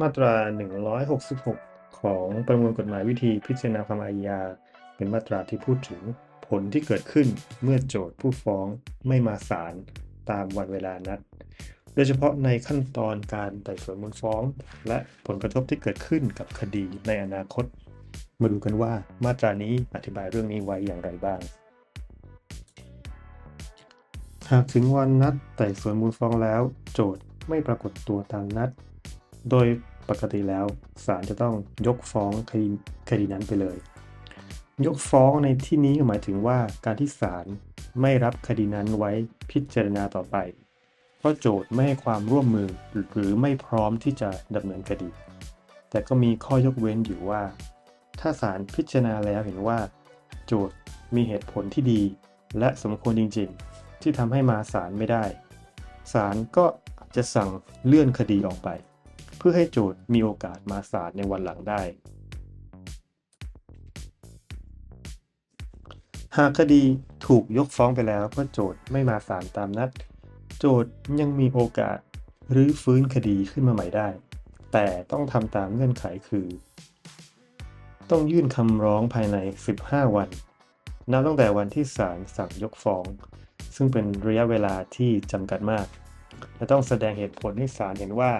มาตรา 166 ของประมวลกฎหมายวิธีพิจารณาความอาญา เป็นมาตราที่พูดถึงผลที่เกิดขึ้นเมื่อโจทย์ผู้ฟ้องไม่มาศาลตามวันเวลานัด โดยเฉพาะในขั้นตอนการไต่สวนมูลฟ้อง และผลกระทบที่เกิดขึ้นกับคดีในอนาคต มาดูกันว่ามาตรานี้อธิบายเรื่องนี้ไว้อย่างไรบ้าง หากถึงวันนัดไต่สวนมูลฟ้องแล้ว โจทย์ไม่ปรากฏตัวตามนัด โดยปกติแล้วศาลจะต้องยกฟ้องคดีคดีนั้นไปเลย ยกฟ้องในที่นี้หมายถึงว่าการที่ศาลไม่รับคดีนั้นไว้พิจารณาต่อไป เพราะโจทย์ไม่ให้ความร่วมมือหรือไม่พร้อมที่จะดำเนินคดี แต่ก็มีข้อยกเว้นอยู่ว่า ถ้าศาลพิจารณาแล้วเห็นว่า โจทย์มีเหตุผลที่ดี และสมควรจริง ๆ ที่ทำให้มาศาลไม่ได้ศาลก็จะสั่งเลื่อนคดีออกไป พื่อให้โจทย์มีโอกาสมาศาลในวันหลังได้ หากคดีถูกยกฟ้องไปแล้วเพราะโจทย์ไม่มาศาลตามนัด โจทย์ยังมีโอกาสรื้อฟื้นคดีขึ้นมาใหม่ได้ แต่ต้องทำตามเงื่อนไขคือ ต้องยื่นคำร้องภายใน 15 วันนับตั้งแต่วันที่ศาลสั่งยกฟ้อง ซึ่งเป็นระยะเวลาที่จำกัดมาก และต้องแสดงเหตุผลให้ศาลเห็นว่า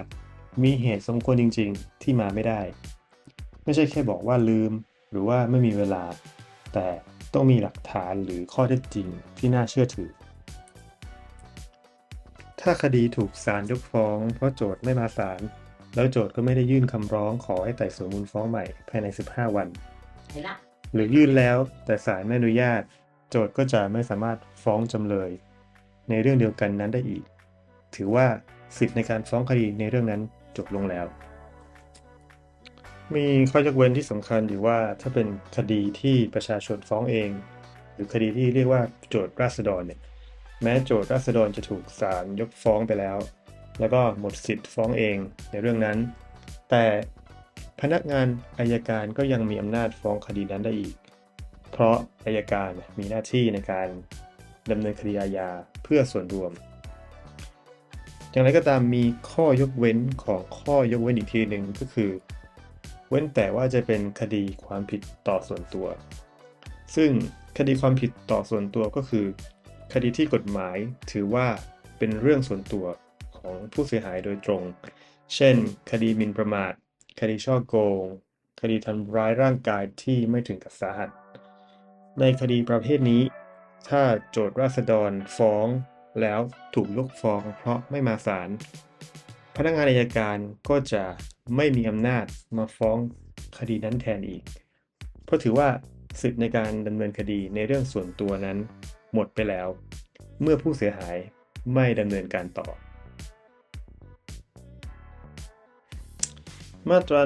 มีเหตุสมควรจริง ๆ ที่มาไม่ได้ ไม่ใช่แค่บอกว่าลืม หรือว่าไม่มีเวลา แต่ต้องมีหลักฐานหรือข้อเท็จจริงที่น่าเชื่อถือ ถ้าคดีถูกศาลยกฟ้อง เพราะโจทย์ไม่มาศาลแล้วโจทย์ก็ไม่ได้ยื่นคำร้องขอให้ไต่สวนมูลฟ้องใหม่ภายใน 15 วันเห็นละหรือยื่นแล้วแต่ศาลไม่อนุญาต โจทย์ก็จะไม่สามารถฟ้องจำเลย ในเรื่องเดียวกันนั้นได้อีก ถือว่าสิทธิในการฟ้องคดีในเรื่องนั้น จบลงแล้ว มีข้อยกเว้นที่สำคัญอยู่ว่าถ้าเป็นคดีที่ประชาชนฟ้องเอง หรือคดีที่เรียกว่าโจทย์ราษฎรเนี่ยแม้โจทย์ราษฎรจะถูกศาลยกฟ้องไปแล้ว แล้วก็หมดสิทธิ์ฟ้องเองในเรื่องนั้น แต่พนักงานอายการก็ยังมีอำนาจฟ้องคดีนั้นได้อีก เพราะอายการมีหน้าที่ในการดำเนินคดีอาญาเพื่อส่วนรวม อย่างไรก็ตามมีข้อยกเว้นของข้อยกเว้นอีกทีหนึ่งก็คือ เว้นแต่ว่าจะเป็นคดีความผิดต่อส่วนตัว ซึ่งคดีความผิดต่อส่วนตัวก็คือ คดีที่กฎหมายถือว่าเป็นเรื่องส่วนตัวของผู้เสียหายโดยตรง เช่น คดีมินประมาท คดีช่อโกง คดีทำร้ายร่างกายที่ไม่ถึงกับสาหัส ในคดีประเภทนี้ ถ้าโจทย์ราษฎรฟ้อง แล้วถูกยกฟ้องเพราะไม่มาศาลพนักงานอัยการก็จะไม่มีอำนาจมาฟ้องคดีนั้นแทนอีก เพราะถือว่าสิทธิในการดำเนินคดีในเรื่องส่วนตัวนั้น หมดไปแล้ว เมื่อผู้เสียหายไม่ดำเนินการต่อ มาตรา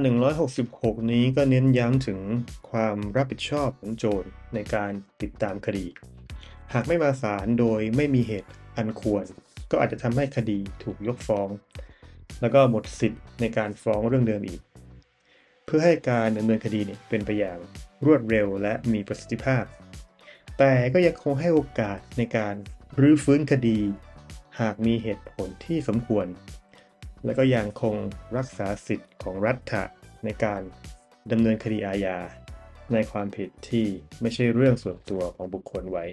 166 นี้ก็เน้นย้ำถึงความรับผิดชอบของโจทย์ในการติดตามคดี หากไม่มาศาลโดยไม่มีเหตุ อันควร ก็อาจจะทำให้คดีถูกยกฟ้อง แล้วก็หมดสิทธิ์ในการฟ้องเรื่องเดิมอีก เพื่อให้การดำเนินคดีเนี่ยเป็นไปอย่างรวดเร็วและมีประสิทธิภาพ แต่ก็ยังคงให้โอกาสในการรื้อฟื้นคดี หากมีเหตุผลที่สมควร และก็ยังคงรักษาสิทธิ์ของรัฐะในการดำเนินคดีอาญาในความผิดที่ไม่ใช่เรื่องส่วนตัวของบุคคลไว้